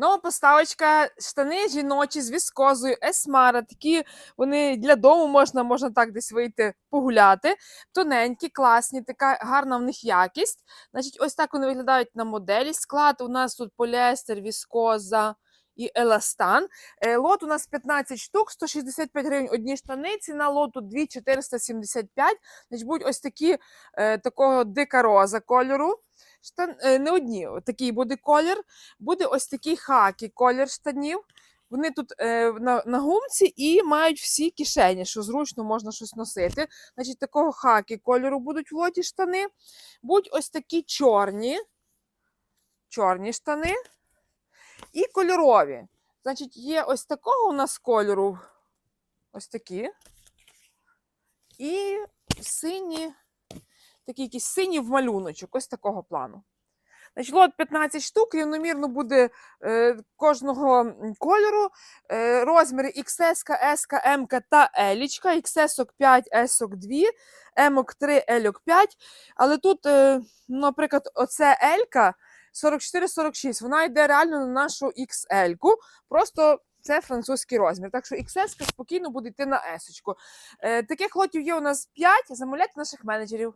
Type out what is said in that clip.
Нова поставочка, штани жіночі з віскозою, есмара. Такі вони для дому можна, можна так десь вийти погуляти. Тоненькі, класні, така гарна в них якість. Значить, ось так вони виглядають на моделі. Склад у нас тут поліестер, віскоза і еластан. Е, Лот у нас 15 штук, 165 гривень одні штани. Ціна лоту 2475. Значить, будуть ось такі е, такого дика роза кольору. Штан, е, не одні, такий буде колір. Буде ось такий хакі колір штанів. Вони тут е, на, на гумці і мають всі кишені, що зручно можна щось носити. Значить, такого хакі кольору будуть в лоті штани. Будуть ось такі чорні, чорні штани і кольорові. Значить, є ось такого у нас кольору. Ось такі. І сині, такі якісь сині в малюночок, ось такого плану. Значить, лот 15 штук, рівномірно буде е, кожного кольору. Е, розміри XS, S, M та L. XS 5, S 2, M 3, L 5. Але тут, е, наприклад, оце L 44-46, вона йде реально на нашу XL. Просто це французький розмір. Так що XS спокійно буде йти на S. Е, таких лотів є у нас 5. Замовляйте наших менеджерів.